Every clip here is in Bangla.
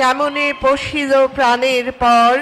কেমনে পশিল প্রাণের পর?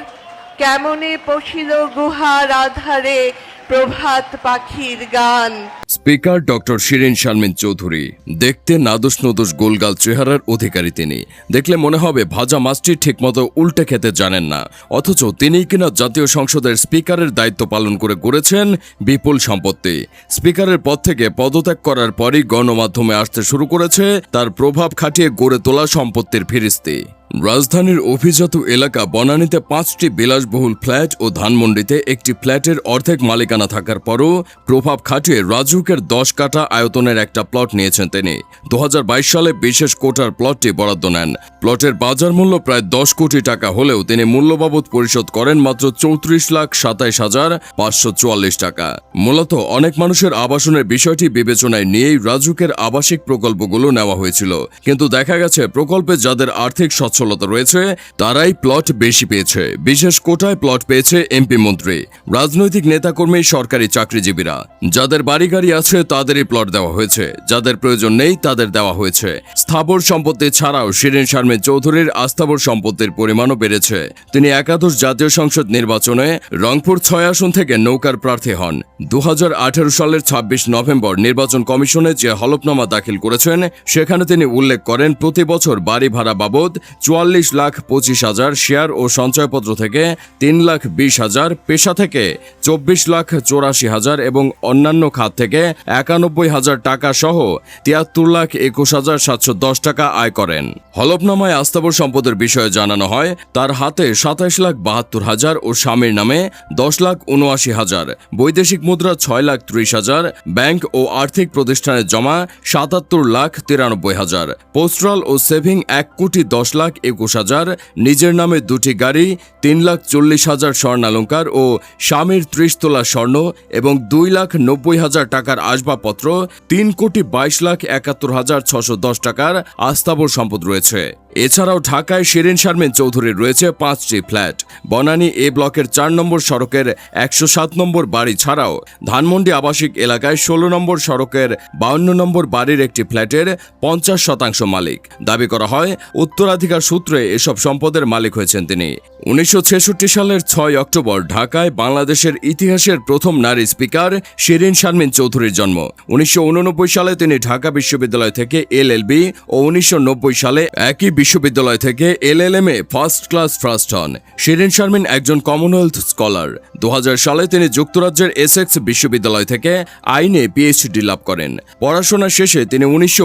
কেমনে পশিল গুহার আধারে প্রভাত পাখির গান? স্পিকার ডক্টর শিরিন শারমিন চৌধুরী, দেখতে নাদুস নদুস গোলগাল চেহারার অধিকারী তিনি। দেখলে মনে হবে ভাজা মাছটি ঠিকমতো উল্টে খেতে জানেন না। অথচ তিনিই কিনা জাতীয় সংসদের স্পিকারের দায়িত্ব পালন করে গড়েছেন বিপুল সম্পত্তি। স্পিকারের পদ থেকে পদত্যাগ করার পরই গণমাধ্যমে আসতে শুরু করেছে, তার প্রভাব খাটিয়ে গড়ে তোলা সম্পত্তির ফিরিস্তি। রাজধানীর অভিজাত এলাকা বনানীতে পাঁচটি বিলাসবহুল ফ্ল্যাট ও ধানমন্ডিতে একটি ফ্ল্যাটের অর্ধেক মালিকানা থাকার পরও প্রভাব খাটিয়ে রাজুকের দশ কাটা আয়তনের একটা প্লট নিয়েছেন তিনি। দু হাজার বাইশ সালে বিশেষ কোটার প্লটটি বরাদ্দ নেন। প্লটের বাজার মূল্য প্রায় দশ কোটি টাকা হলেও তিনি মূল্যবাবদ পরিশোধ করেন মাত্র চৌত্রিশ লাখ সাতাইশ হাজার পাঁচশো চুয়াল্লিশ টাকা। মূলত অনেক মানুষের আবাসনের বিষয়টি বিবেচনায় নিয়েই রাজুকের আবাসিক প্রকল্পগুলো নেওয়া হয়েছিল। কিন্তু দেখা গেছে প্রকল্পে যাদের আর্থিক সচ্ছলতা রয়েছে, তারাই প্লট বেশি পেয়েছে। বিশেষ কোটায় প্লট পেয়েছে এমপি মন্ত্রী। রাজনৈতিক নেতাকর্মী, সরকারি চাকরিজীবীরা। যাদের বাড়ি গাড়ি আছে, তাদেরই প্লট দেওয়া হয়েছে। যাদের প্রয়োজন নেই, তাদের দেওয়া হয়েছে। স্থাবর সম্পত্তি ছাড়াও শিরিন শারমিন চৌধুরীর আস্থাবর সম্পত্তির পরিমাণও বেড়েছে। তিনি একাদশ জাতীয় সংসদ নির্বাচনে রংপুর ছয় আসন থেকে নৌকার প্রার্থী হন। দু হাজার আঠেরো সালের ২৬ নভেম্বর নির্বাচন কমিশনে যে হলফনামা দাখিল করেছেন, সেখানে তিনি উল্লেখ করেন, প্রতি বছর বাড়ি ভাড়া বাবদ চুয়াল্লিশ লাখ পঁচিশ হাজার শেয়ার ও সঞ্চয়পত্র থেকে তিন লাখ বিশ হাজার পেশা থেকে চব্বিশ লাখ চৌরাশি হাজার এবং অন্যান্য খাত থেকে একানব্বই হাজার টাকা সহ তিয়াত্তর লাখ একুশ হাজার সাতশো দশ টাকা আয় করেন। হলফনামায় আস্থাবর সম্পদের বিষয়ে জানানো হয়, তার হাতে সাতাশ লাখ বাহাত্তর হাজার ও স্বামীর নামে দশ লাখ উনআশি হাজার, বৈদেশিক মুদ্রা ছয় লাখ ত্রিশ হাজার, ব্যাংক ও আর্থিক প্রতিষ্ঠানে জমা সাতাত্তর লাখ তিরানব্বই হাজার পোস্টাল ও সেভিং এক কোটি দশ লাখ একুশ হাজার, নিজের নামে দুটি গাড়ি, তিন লাখ চল্লিশ হাজার স্বর্ণালঙ্কার ও স্বামীর ত্রিশ তোলা স্বর্ণ এবং দুই লাখ নব্বই হাজার টাকার আসবাবপত্র, তিন কোটি বাইশ লাখ একাত্তর হাজার ছশো দশ টাকার আস্তাবর সম্পদ রয়েছে। এছাড়াও ঢাকায় শিরিন শারমিন চৌধুরীর রয়েছে পাঁচটি ফ্ল্যাট। বনানী এ ব্লকের চার নম্বর সড়কের একশো সাত নম্বর বাড়ি ছাড়াও ধানমন্ডি আবাসিক এলাকায় ষোলো নম্বর সড়কের বাউন্ন নম্বর বাড়ির একটি ফ্ল্যাটের পঞ্চাশ শতাংশ মালিক। দাবি করা হয়, উত্তরাধিকার সূত্রে এসব সম্পদের মালিক হয়েছেন তিনি। উনিশশো ছেষট্টি সালের ছয় অক্টোবর ঢাকায় বাংলাদেশের ইতিহাসের প্রথম নারী স্পিকার শিরিন শারমিন চৌধুরীর জন্ম। উনিশশো উননব্বই সালে তিনি ঢাকা বিশ্ববিদ্যালয় থেকে এলএলবি ও উনিশশো নব্বই সালে একই বিশ্ববিদ্যালয় থেকে এলএলএম ফার্স্ট ক্লাস ফার্স্ট হন। শিরিন শারমিন একজন কমনওয়েলথ স্কলার। দু সালে তিনি যুক্তরাজ্যের এসেক্স বিশ্ববিদ্যালয় থেকে আইনে পিএইচডি লাভ করেন। পড়াশোনা শেষে তিনি উনিশশো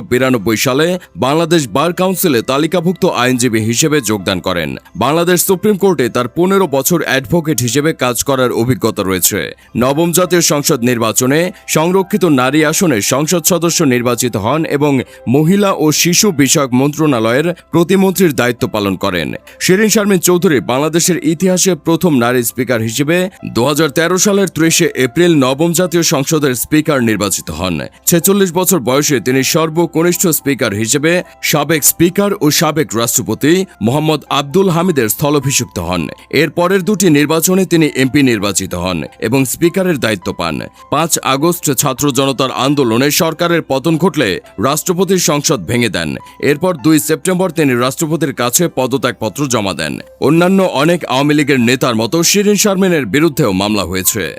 সালে বাংলাদেশ বার কাউন্সিলে তালিকাভুক্ত আইনজীবী হিসেবে যোগদান করেন। বাংলাদেশ সুপ্রিম কোর্টে তার পনেরো বছর অ্যাডভোকেট হিসেবে কাজ করার অভিজ্ঞতা রয়েছে। নবম জাতীয় সংসদ নির্বাচনে সংরক্ষিত নারী আসনে সংসদ সদস্য নির্বাচিত হন এবং মহিলা ও শিশু বিষয়ক মন্ত্রণালয়ের প্রতিমন্ত্রীর দায়িত্ব পালন করেন। শিরিন শারমিন চৌধুরী বাংলাদেশের ইতিহাসে প্রথম নারী স্পিকার হিসেবে দু হাজার তেরো সালের ত্রিশে এপ্রিল নবম জাতীয় সংসদের স্পিকার নির্বাচিত হন। ছেচল্লিশ বছর বয়সে তিনি সর্বকনিষ্ঠ স্পিকার হিসেবে সাবেক স্পিকার ও সাবেক রাষ্ট্রপতি মোহাম্মদ আব্দুল হামিদের স্থলাভিষিক্ত হন। এর পরের দুটি নির্বাচনে তিনি এমপি নির্বাচিত হন এবং স্পিকারের দায়িত্ব পান। পাঁচ আগস্ট ছাত্র জনতার আন্দোলনে সরকারের পতন ঘটলে রাষ্ট্রপতির সংসদ ভেঙে দেন। এরপর দুই সেপ্টেম্বর তিনি রাষ্ট্রপতির কাছে পদত্যাগপত্র জমা দেন। অন্যান্য অনেক আওয়ামী লীগের নেতার মতো শিরিন শারমিনের বিরুদ্ধেও মামলা হয়েছে।